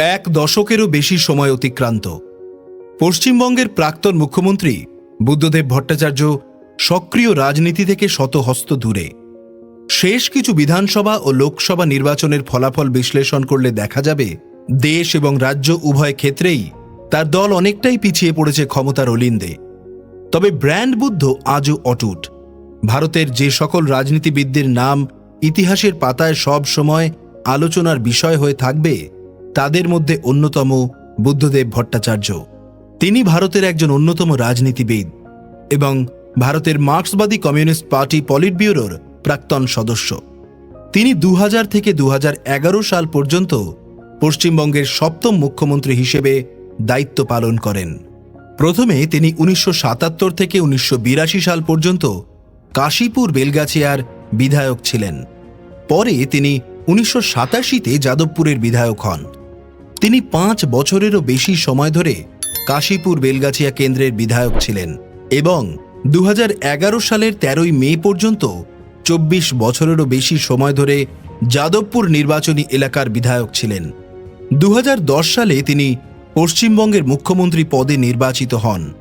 এক দশকেরও বেশি সময় অতিক্রান্ত। পশ্চিমবঙ্গের প্রাক্তন মুখ্যমন্ত্রী বুদ্ধদেব ভট্টাচার্য সক্রিয় রাজনীতি থেকে শত হস্ত দূরে। শেষ কিছু বিধানসভা ও লোকসভা নির্বাচনের ফলাফল বিশ্লেষণ করলে দেখা যাবে, দেশ এবং রাজ্য উভয় ক্ষেত্রেই তার দল অনেকটাই পিছিয়ে পড়েছে ক্ষমতার অলিন্দে। তবে ব্র্যান্ড বুদ্ধ আজও অটুট। ভারতের যে সকল রাজনীতিবিদদের নাম ইতিহাসের পাতায় সব সময় আলোচনার বিষয় হয়ে থাকবে তাদের মধ্যে অন্যতম বুদ্ধদেব ভট্টাচার্য। তিনি ভারতের একজন অন্যতম রাজনীতিবিদ এবং ভারতের মার্ক্সবাদী কমিউনিস্ট পার্টি পলিট ব্যুরোর প্রাক্তন সদস্য। তিনি দু হাজার থেকে দু হাজার এগারো সাল পর্যন্ত পশ্চিমবঙ্গের সপ্তম মুখ্যমন্ত্রী হিসেবে দায়িত্ব পালন করেন। প্রথমে তিনি উনিশশো সাতাত্তর থেকে উনিশশো বিরাশি সাল পর্যন্ত কাশীপুর বেলগাছিয়ার বিধায়ক ছিলেন। পরে তিনি উনিশশো সাতাশিতে যাদবপুরের বিধায়ক হন। তিনি পাঁচ বছরেরও বেশি সময় ধরে কাশীপুর বেলগাছিয়া কেন্দ্রের বিধায়ক ছিলেন এবং দু হাজার এগারো সালের তেরোই মে পর্যন্ত চব্বিশ বছরেরও বেশি সময় ধরে যাদবপুর নির্বাচনী এলাকার বিধায়ক ছিলেন। দু হাজার দশ সালে তিনি পশ্চিমবঙ্গের মুখ্যমন্ত্রী পদে নির্বাচিত হন।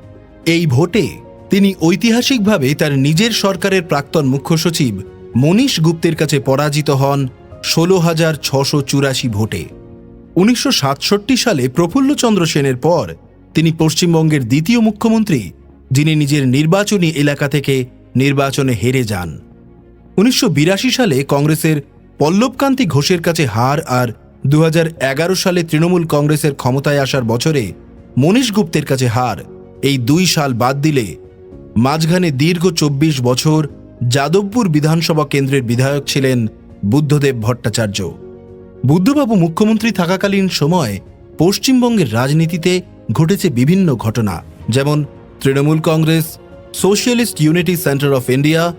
এই ভোটে তিনি ঐতিহাসিকভাবে তার নিজের সরকারের প্রাক্তন মুখ্য সচিব মনীশ গুপ্তের কাছে পরাজিত হন ষোলো হাজার ছশো চুরাশি ভোটে। উনিশশো সাতষট্টি সালে প্রফুল্লচন্দ্র সেনের পর তিনি পশ্চিমবঙ্গের দ্বিতীয় মুখ্যমন্ত্রী, যিনি নিজের নির্বাচনী এলাকা থেকে নির্বাচনে হেরে যান। উনিশশো বিরাশি সালে কংগ্রেসের পল্লবকান্তি ঘোষের কাছে হার আর দু হাজার এগারো সালে তৃণমূল কংগ্রেসের ক্ষমতায় আসার বছরে মনীশ গুপ্তের কাছে হার এই দুই সাল বাদ দিলে মাঝখানে দীর্ঘ চব্বিশ বছর যাদবপুর বিধানসভা কেন্দ্রের বিধায়ক ছিলেন বুদ্ধদেব ভট্টাচার্য। বুদ্ধবাবু মুখ্যমন্ত্রী থাকাকালীন সময় পশ্চিমবঙ্গের রাজনীতিতে ঘটেছে বিভিন্ন ঘটনা, যেমন Trinamool Congress, Socialist Unity Centre of India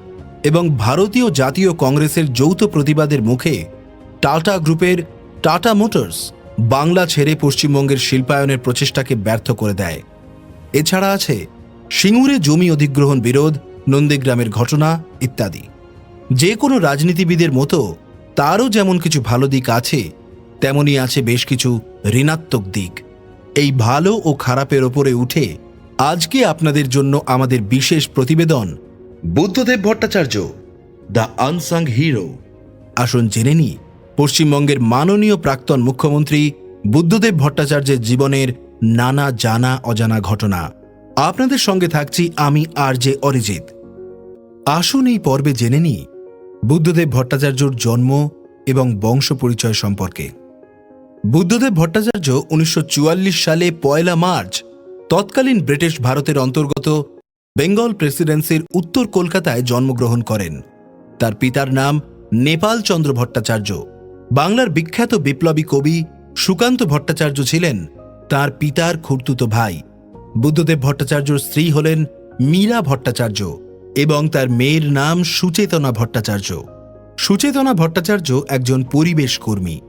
এবং ভারতীয় জাতীয় কংগ্রেসের যৌথ প্রতিবাদের মুখে টাটা গ্রুপের টাটা মোটরস বাংলা ছেড়ে পশ্চিমবঙ্গের শিল্পায়নের প্রচেষ্টাকে ব্যর্থ করে দেয়। এছাড়া আছে সিঙ্গুরে জমি অধিগ্রহণ বিরোধ, নন্দীগ্রামের ঘটনা ইত্যাদি। যে কোনো রাজনীতিবিদের মতো তারও যেমন কিছু ভালো দিক আছে, তেমনই আছে বেশ কিছু ঋণাত্মক দিক। এই ভালো ও খারাপের ওপরে উঠে আজকে আপনাদের জন্য আমাদের বিশেষ প্রতিবেদন Buddhadeb Bhattacharya, the unsung hero. আসুন জেনে নি পশ্চিমবঙ্গের মাননীয় প্রাক্তন মুখ্যমন্ত্রী বুদ্ধদেব ভট্টাচার্যের জীবনের নানা জানা অজানা ঘটনা। আপনাদের সঙ্গে থাকছি আমি আর জে অরিজিৎ। আসুন এই পর্বে জেনে নিই বুদ্ধদেব ভট্টাচার্যর জন্ম এবং বংশ পরিচয় সম্পর্কে। বুদ্ধদেব ভট্টাচার্য উনিশশো চুয়াল্লিশ সালে পয়লা মার্চ তৎকালীন ব্রিটিশ ভারতের অন্তর্গত বেঙ্গল প্রেসিডেন্সির উত্তর কলকাতায় জন্মগ্রহণ করেন। তার পিতার নাম নেপাল চন্দ্র ভট্টাচার্য। বাংলার বিখ্যাত বিপ্লবী কবি সুকান্ত ভট্টাচার্য ছিলেন তার পিতার খুর্তুতো ভাই। বুদ্ধদেব ভট্টাচার্যর স্ত্রী হলেন মীরা ভট্টাচার্য। এবং তার মেয়ের নাম সুচেতনা ভট্টাচার্য। সুচেতনা ভট্টাচার্য একজন পরিবেশ কর্মী।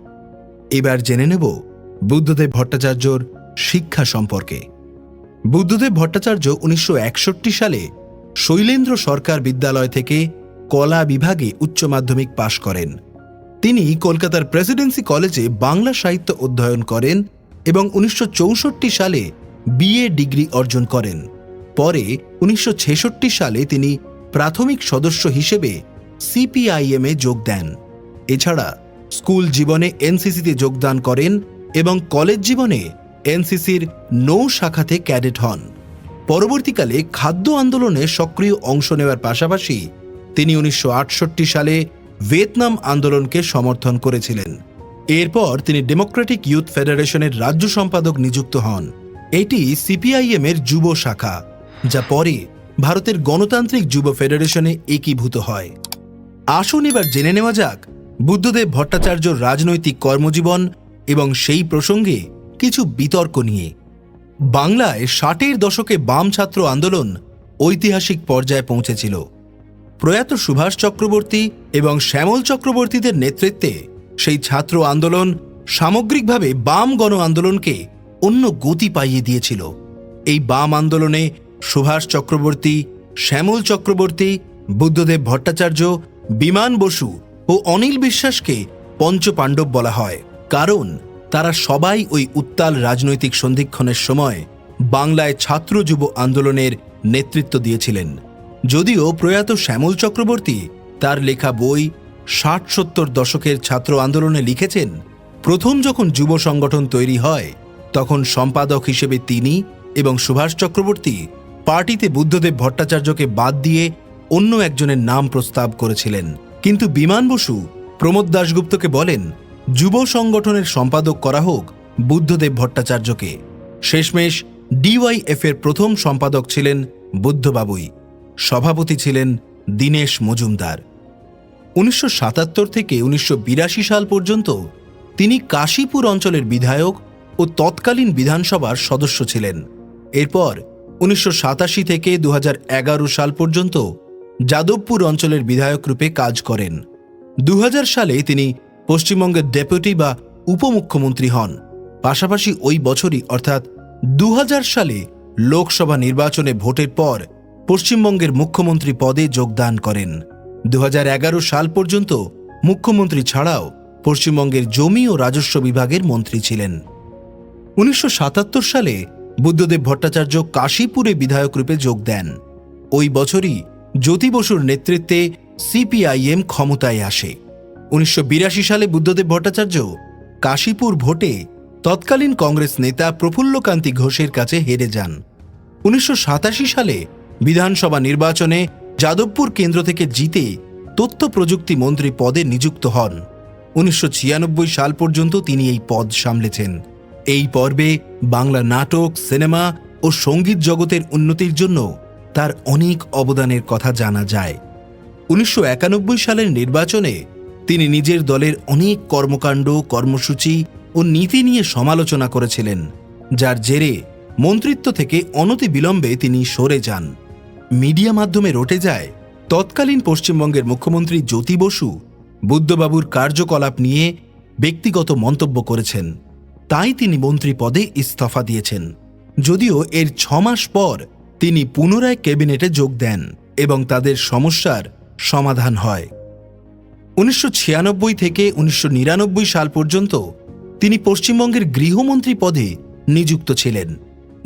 এবার জেনে নেব বুদ্ধদেব ভট্টাচার্যর শিক্ষা সম্পর্কে। বুদ্ধদেব ভট্টাচার্য উনিশশো একষট্টি সালে শৈলেন্দ্র সরকার বিদ্যালয় থেকে কলা বিভাগে উচ্চ মাধ্যমিক পাশ করেন। তিনি কলকাতার প্রেসিডেন্সি কলেজে বাংলা সাহিত্য অধ্যয়ন করেন এবং উনিশশো চৌষট্টি সালে বিএ ডিগ্রি অর্জন করেন। পরে উনিশশো ছেষট্টি সালে তিনি প্রাথমিক সদস্য হিসেবে সিপিআইএম যোগ দেন। এছাড়া স্কুল জীবনে এনসিসিতে যোগদান করেন এবং কলেজ জীবনে এনসিসির নৌ শাখাতে ক্যাডেট হন। পরবর্তীকালে খাদ্য আন্দোলনে সক্রিয় অংশ নেওয়ার পাশাপাশি তিনি উনিশশো আটষট্টি সালে ভিয়েতনাম আন্দোলনকে সমর্থন করেছিলেন। এরপর তিনি ডেমোক্রেটিক ইউথ ফেডারেশনের রাজ্য সম্পাদক নিযুক্ত হন। এটি সিপিআইএম এর যুব শাখা। যা পরে ভারতের গণতান্ত্রিক যুব ফেডারেশনে একীভূত হয়। আসুন এবার জেনে নেওয়া যাক বুদ্ধদেব ভট্টাচার্যর রাজনৈতিক কর্মজীবন এবং সেই প্রসঙ্গে কিছু বিতর্ক নিয়ে। বাংলায় ষাটের দশকে বাম ছাত্র আন্দোলন ঐতিহাসিক পর্যায়ে পৌঁছেছিল। প্রয়াত সুভাষ চক্রবর্তী এবং শ্যামল চক্রবর্তীদের নেতৃত্বে সেই ছাত্র আন্দোলন সামগ্রিকভাবে বাম গণ আন্দোলনকে অন্য গতি পাইয়ে দিয়েছিল। এই বাম আন্দোলনে সুভাষ চক্রবর্তী, শ্যামল চক্রবর্তী, বুদ্ধদেব ভট্টাচার্য, বিমান বসু ও অনিল বিশ্বাসকে পঞ্চপাণ্ডব বলা হয়। কারণ তারা সবাই ওই উত্তাল রাজনৈতিক সন্ধিক্ষণের সময় বাংলায় ছাত্র যুব আন্দোলনের নেতৃত্ব দিয়েছিলেন। যদিও প্রয়াত শ্যামল চক্রবর্তী তার লেখা বই ষাট সত্তর দশকের ছাত্র আন্দোলনে লিখেছেন, প্রথম যখন যুব সংগঠন তৈরি হয়, তখন সম্পাদক হিসেবে তিনি এবং সুভাষ চক্রবর্তী পার্টিতে বুদ্ধদেব ভট্টাচার্যকে বাদ দিয়ে অন্য একজনের নাম প্রস্তাব করেছিলেন। কিন্তু বিমান বসু প্রমোদ দাশগুপ্তকে বলেন, যুব সংগঠনের সম্পাদক করা হোক বুদ্ধদেব ভট্টাচার্যকে। শেষমেশ ডিওয়াইএফ এর প্রথম সম্পাদক ছিলেন বুদ্ধবাবুই। সভাপতি ছিলেন দীনেশ মজুমদার। উনিশশো সাতাত্তর থেকে উনিশশো বিরাশি সাল পর্যন্ত তিনি কাশীপুর অঞ্চলের বিধায়ক ও তৎকালীন বিধানসভার সদস্য ছিলেন। এরপর উনিশশো সাতাশি থেকে দু হাজার এগারো সাল পর্যন্ত যাদবপুর অঞ্চলের বিধায়ক রূপে কাজ করেন। দু হাজার সালে তিনি পশ্চিমবঙ্গের ডেপুটি বা উপমুখ্যমন্ত্রী হন। পাশাপাশি ওই বছরই, অর্থাৎ দু সালে লোকসভা নির্বাচনে ভোটের পর পশ্চিমবঙ্গের মুখ্যমন্ত্রী পদে যোগদান করেন। দু হাজার এগারো সাল পর্যন্ত মুখ্যমন্ত্রী ছাড়াও পশ্চিমবঙ্গের জমি ও রাজস্ব বিভাগের মন্ত্রী ছিলেন। উনিশশো সাতাত্তর সালে বুদ্ধদেব ভট্টাচার্য কাশীপুরে বিধায়ক রূপে যোগ দেন। ওই বছরই জ্যোতি বসুর নেতৃত্বে সিপিআইএম ক্ষমতায় আসে। উনিশশো বিরাশি সালে বুদ্ধদেব ভট্টাচার্য কাশীপুর ভোটে তৎকালীন কংগ্রেস নেতা প্রফুল্লকান্তি ঘোষের কাছে হেরে যান। উনিশশো সাতাশি সালে বিধানসভা নির্বাচনে যাদবপুর কেন্দ্র থেকে জিতে তথ্য প্রযুক্তি মন্ত্রী পদে নিযুক্ত হন। উনিশশো ছিয়ানব্বই সাল পর্যন্ত তিনি এই পদ সামলেছেন। এই পর্বে বাংলা নাটক, সিনেমা ও সংগীত জগতের উন্নতির জন্য তার অনেক অবদানের কথা জানা যায়। উনিশশো একানব্বই সালের নির্বাচনে তিনি নিজের দলের অনেক কর্মকাণ্ড, কর্মসূচি ও নীতি নিয়ে সমালোচনা করেছিলেন, যার জেরে মন্ত্রিত্ব থেকে অনতি বিলম্বে তিনি সরে যান। মিডিয়া মাধ্যমে রটে যায় তৎকালীন পশ্চিমবঙ্গের মুখ্যমন্ত্রী জ্যোতি বসু বুদ্ধবাবুর কার্যকলাপ নিয়ে ব্যক্তিগত মন্তব্য করেছেন। তাই তিনি মন্ত্রী পদে ইস্তফা দিয়েছেন। যদিও এর ছমাস পর তিনি পুনরায় ক্যাবিনেটে যোগ দেন এবং তাদের সমস্যার সমাধান হয়। উনিশশো ছিয়ানব্বই থেকে উনিশশো নিরানব্বই সাল পর্যন্ত তিনি পশ্চিমবঙ্গের গৃহমন্ত্রী পদে নিযুক্ত ছিলেন।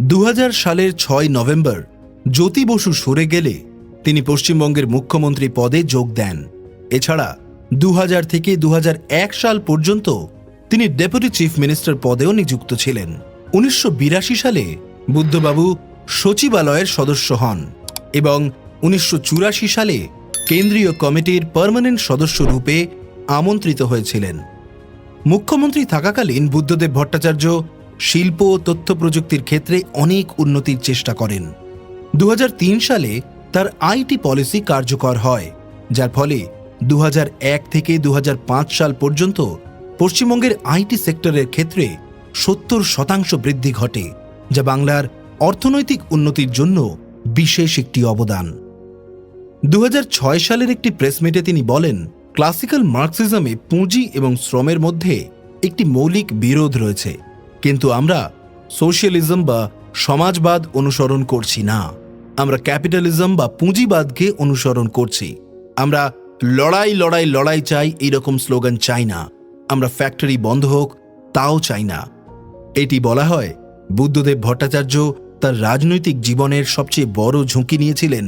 দু হাজার সালের ছয় নভেম্বর জ্যোতি বসু সরে গেলে তিনি পশ্চিমবঙ্গের মুখ্যমন্ত্রী পদে যোগ দেন। এছাড়া দু হাজার থেকে দু হাজার এক সাল পর্যন্ত তিনি ডেপুটি চিফ মিনিস্টার পদেও নিযুক্ত ছিলেন। উনিশশো বিরাশি সালে বুদ্ধবাবু সচিবালয়ের সদস্য হন এবং উনিশশো চুরাশি সালে কেন্দ্রীয় কমিটির পার্মানেন্ট সদস্য রূপে আমন্ত্রিত হয়েছিলেন। মুখ্যমন্ত্রী থাকাকালীন বুদ্ধদেব ভট্টাচার্য শিল্প ও তথ্য প্রযুক্তির ক্ষেত্রে অনেক উন্নতির চেষ্টা করেন। দু হাজার তিন সালে তার আইটি পলিসি কার্যকর হয়, যার ফলে দু হাজার এক থেকে দু হাজার পাঁচ সাল পর্যন্ত পশ্চিমবঙ্গের আইটি সেক্টরের ক্ষেত্রে সত্তর শতাংশ বৃদ্ধি ঘটে, যা বাংলার অর্থনৈতিক উন্নতির জন্য বিশেষ একটি অবদান। দু হাজার ছয় সালের একটি প্রেসমিটে তিনি বলেন, ক্লাসিক্যাল মার্কসিজমে পুঁজি এবং শ্রমের মধ্যে একটি মৌলিক বিরোধ রয়েছে, কিন্তু আমরা সোশ্যালিজম বা সমাজবাদ অনুসরণ করছি না। আমরা ক্যাপিটালিজম বা পুঁজিবাদকে অনুসরণ করছি। আমরা লড়াই লড়াই লড়াই চাই এইরকম স্লোগান চাই না। আমরা ফ্যাক্টরি বন্ধ হোক, তাও চাই না। এটি বলা হয়, বুদ্ধদেব ভট্টাচার্য তার রাজনৈতিক জীবনের সবচেয়ে বড় ঝুঁকি নিয়েছিলেন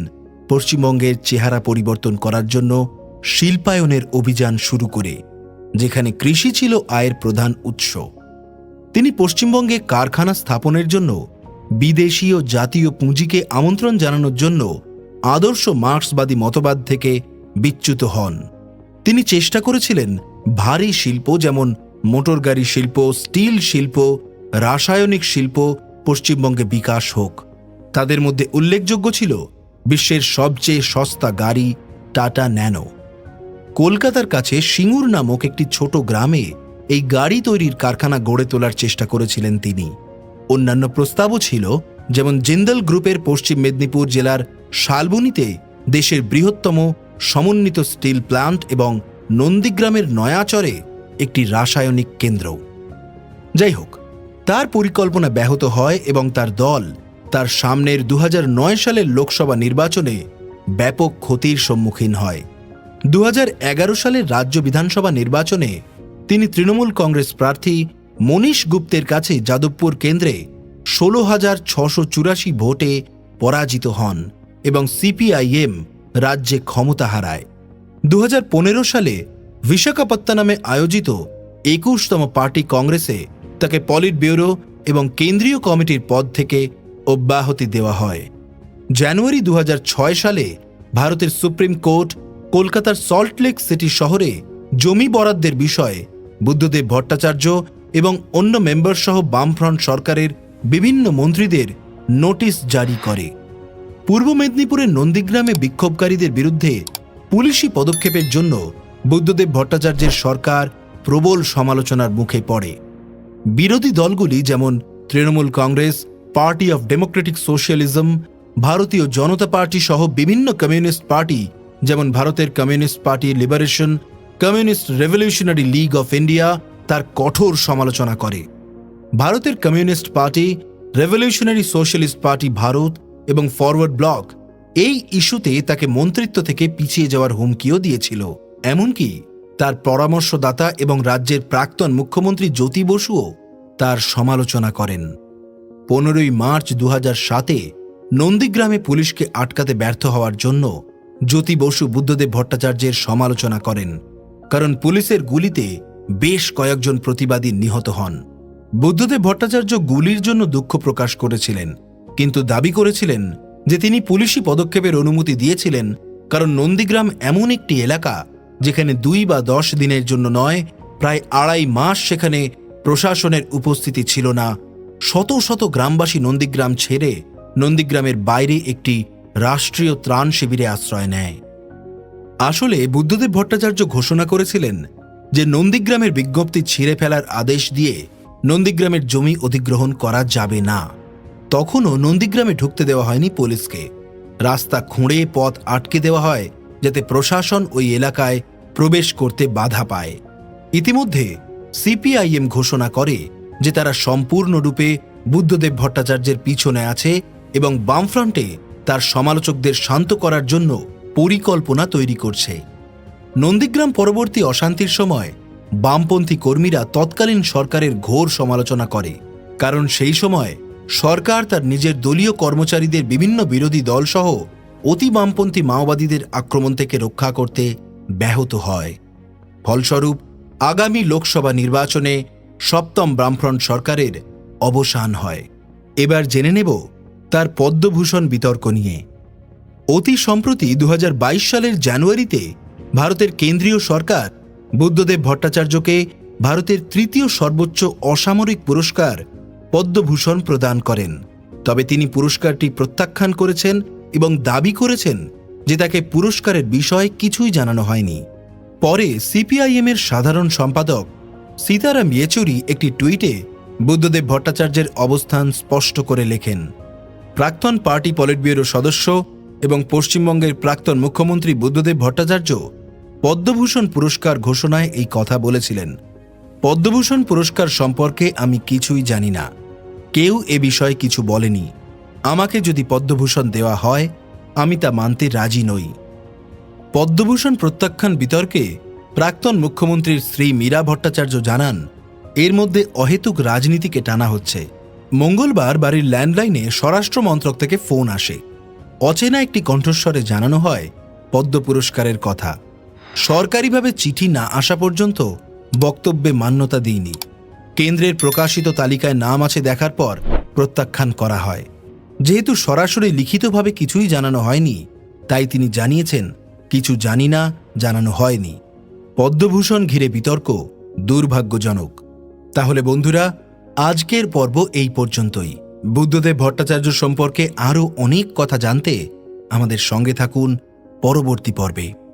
পশ্চিমবঙ্গের চেহারা পরিবর্তন করার জন্য শিল্পায়নের অভিযান শুরু করে, যেখানে কৃষি ছিল আয়ের প্রধান উৎস। তিনি পশ্চিমবঙ্গে কারখানা স্থাপনের জন্য, বিদেশি ও জাতীয় পুঁজিকে আমন্ত্রণ জানানোর জন্য আদর্শ মার্ক্সবাদী মতবাদ থেকে বিচ্যুত হন। তিনি চেষ্টা করেছিলেন ভারী শিল্প যেমন মোটরগাড়ি শিল্প, স্টিল শিল্প, রাসায়নিক শিল্প পশ্চিমবঙ্গে বিকাশ হোক। তাদের মধ্যে উল্লেখযোগ্য ছিল বিশ্বের সবচেয়ে সস্তা গাড়ি টাটা ন্যানো। কলকাতার কাছে সিঙ্গুর নামক একটি ছোট গ্রামে এই গাড়ি তৈরির কারখানা গড়ে তোলার চেষ্টা করেছিলেন তিনি। অন্যান্য প্রস্তাবও ছিল যেমন জিন্দল গ্রুপের পশ্চিম মেদিনীপুর জেলার শালবনীতে দেশের বৃহত্তম সমন্বিত স্টিল প্ল্যান্ট এবং নন্দীগ্রামের নয়াচরে একটি রাসায়নিক কেন্দ্র। যাই হোক তার পরিকল্পনা ব্যাহত হয় এবং তার দল তার সামনের দু হাজার নয় সালের লোকসভা নির্বাচনে ব্যাপক ক্ষতির সম্মুখীন হয়। দু হাজার এগারো সালের রাজ্য বিধানসভা নির্বাচনে তিনি তৃণমূল কংগ্রেস প্রার্থী মনীষ গুপ্তের কাছে যাদবপুর কেন্দ্রে ষোলো হাজার ছশো চুরাশি ভোটে পরাজিত হন এবং সিপিআইএম রাজ্যে ক্ষমতা হারায়। দু হাজার পনেরো সালে বিশাখাপত্তনমে আয়োজিত একুশতম পার্টি কংগ্রেসে তাকে পলিট ব্যুরো এবং কেন্দ্রীয় কমিটির পদ থেকে অব্যাহতি দেওয়া হয়। জানুয়ারি দু হাজার ছয় সালে ভারতের সুপ্রিম কোর্ট কলকাতার সল্টলেক সিটি শহরে জমি বরাদ্দের বিষয়ে বুদ্ধদেব ভট্টাচার্য এবং অন্য মেম্বার সহ বামফ্রন্ট সরকারের বিভিন্ন মন্ত্রীদের নোটিশ জারি করে। পূর্ব মেদিনীপুরের নন্দীগ্রামে বিক্ষোভকারীদের বিরুদ্ধে পুলিশি পদক্ষেপের জন্য বুদ্ধদেব ভট্টাচার্যের সরকার প্রবল সমালোচনার মুখে পড়ে। বিরোধী দলগুলি যেমন Trinamool Congress, Party of Democratic Socialism, Bharatiya Janata Party সহ বিভিন্ন কমিউনিস্ট পার্টি, যেমন ভারতের Communist Party Liberation, Communist Revolutionary League of India, তার কঠোর সমালোচনা করে। ভারতের Communist Party, Revolutionary Socialist Party Bharat এবং ফরওয়ার্ড ব্লক এই ইস্যুতে তাকে মন্ত্রিত্ব থেকে পিছিয়ে যাওয়ার হুমকিও দিয়েছিল। এমনকি তার পরামর্শদাতা এবং রাজ্যের প্রাক্তন মুখ্যমন্ত্রী জ্যোতি বসুও তার সমালোচনা করেন। পনেরোই মার্চ দু সাতে নন্দীগ্রামে পুলিশকে আটকাতে ব্যর্থ হওয়ার জন্য জ্যোতি বসু বুদ্ধদেব ভট্টাচার্যের সমালোচনা করেন, কারণ পুলিশের গুলিতে বেশ কয়েকজন প্রতিবাদী নিহত হন। বুদ্ধদেব ভট্টাচার্য গুলির জন্য দুঃখ প্রকাশ করেছিলেন, কিন্তু দাবি করেছিলেন যে তিনি পুলিশি পদক্ষেপের অনুমতি দিয়েছিলেন, কারণ নন্দীগ্রাম এমন একটি এলাকা যেখানে দুই বা দশ দিনের জন্য নয়, প্রায় আড়াই মাস সেখানে প্রশাসনের উপস্থিতি ছিল না। শত শত গ্রামবাসী নন্দীগ্রাম ছেড়ে নন্দীগ্রামের বাইরে একটি রাষ্ট্রীয় ত্রাণ শিবিরে আশ্রয় নেয়। আসলে বুদ্ধদেব ভট্টাচার্য ঘোষণা করেছিলেন যে নন্দীগ্রামের বিজ্ঞপ্তি ছিঁড়ে ফেলার আদেশ দিয়ে নন্দীগ্রামের জমি অধিগ্রহণ করা যাবে না। তখনও নন্দীগ্রামে ঢুকতে দেওয়া হয়নি পুলিশকে। রাস্তা খুঁড়ে পথ আটকে দেওয়া হয়, যাতে প্রশাসন ওই এলাকায় প্রবেশ করতে বাধা পায়। ইতিমধ্যে সিপিআইএম ঘোষণা করে যে তারা সম্পূর্ণরূপে বুদ্ধদেব ভট্টাচার্যের পিছনে আছে এবং বামফ্রন্টে তার সমালোচকদের শান্ত করার জন্য পরিকল্পনা তৈরি করছে। নন্দীগ্রাম পরবর্তী অশান্তির সময় বামপন্থী কর্মীরা তৎকালীন সরকারের ঘোর সমালোচনা করে, কারণ সেই সময় সরকার তার নিজের দলীয় কর্মচারীদের বিভিন্ন বিরোধী দলসহ অতি বামপন্থী মাওবাদীদের আক্রমণ থেকে রক্ষা করতে ব্যাহত হয়। ফলস্বরূপ, আগামী লোকসভা নির্বাচনে সপ্তম বামফ্রন্ট সরকারের অবসান হয়। এবার জেনে নেব তার পদ্মভূষণ বিতর্ক নিয়ে। অতি সম্প্রতি দু হাজার বাইশ সালের জানুয়ারিতে ভারতের কেন্দ্রীয় সরকার বুদ্ধদেব ভট্টাচার্যকে ভারতের তৃতীয় সর্বোচ্চ অসামরিক পুরস্কার পদ্মভূষণ প্রদান করেন। তবে তিনি পুরস্কারটি প্রত্যাখ্যান করেছেন এবং দাবি করেছেন যে তাকে পুরস্কারের বিষয়ে কিছুই জানানো হয়নি। পরে সিপিআইএম এর সাধারণ সম্পাদক সীতারাম ইয়েচুরি একটি টুইটে বুদ্ধদেব ভট্টাচার্যের অবস্থান স্পষ্ট করে লেখেন, প্রাক্তন পার্টি পলিট ব্যুরো সদস্য এবং পশ্চিমবঙ্গের প্রাক্তন মুখ্যমন্ত্রী বুদ্ধদেব ভট্টাচার্য পদ্মভূষণ পুরস্কার ঘোষণায় এই কথা বলেছিলেন। পদ্মভূষণ পুরস্কার সম্পর্কে আমি কিছুই জানি না। কেউ এ বিষয়ে কিছু বলেনি। আমাকে যদি পদ্মভূষণ দেওয়া হয়, আমি তা মানতে রাজি নই। পদ্মভূষণ প্রত্যাখ্যান বিতর্কে প্রাক্তন মুখ্যমন্ত্রীর শ্রী মীরা ভট্টাচার্য জানান, এর মধ্যে অহেতুক রাজনীতিকে টানা হচ্ছে। মঙ্গলবার বাড়ির ল্যান্ডলাইনে স্বরাষ্ট্র মন্ত্রক থেকে ফোন আসে। অচেনা একটি কণ্ঠস্বরে জানানো হয়, পদ্ম পুরস্কারের কথা। সরকারিভাবে চিঠি না আসা পর্যন্ত বক্তব্যে মান্যতা দিইনি। কেন্দ্রের প্রকাশিত তালিকায় নাম আছে দেখার পর প্রত্যাখ্যান করা হয়। যেহেতু সরাসরি লিখিতভাবে কিছুই জানানো হয়নি, তাই তিনি জানিয়েছেন, কিছু জানি না, জানানো হয়নি। পদ্মভূষণ ঘিরে বিতর্ক দুর্ভাগ্যজনক। তাহলে বন্ধুরা, আজকের পর্ব এই পর্যন্তই। বুদ্ধদেব ভট্টাচার্য সম্পর্কে আরও অনেক কথা জানতে আমাদের সঙ্গে থাকুন পরবর্তী পর্বে।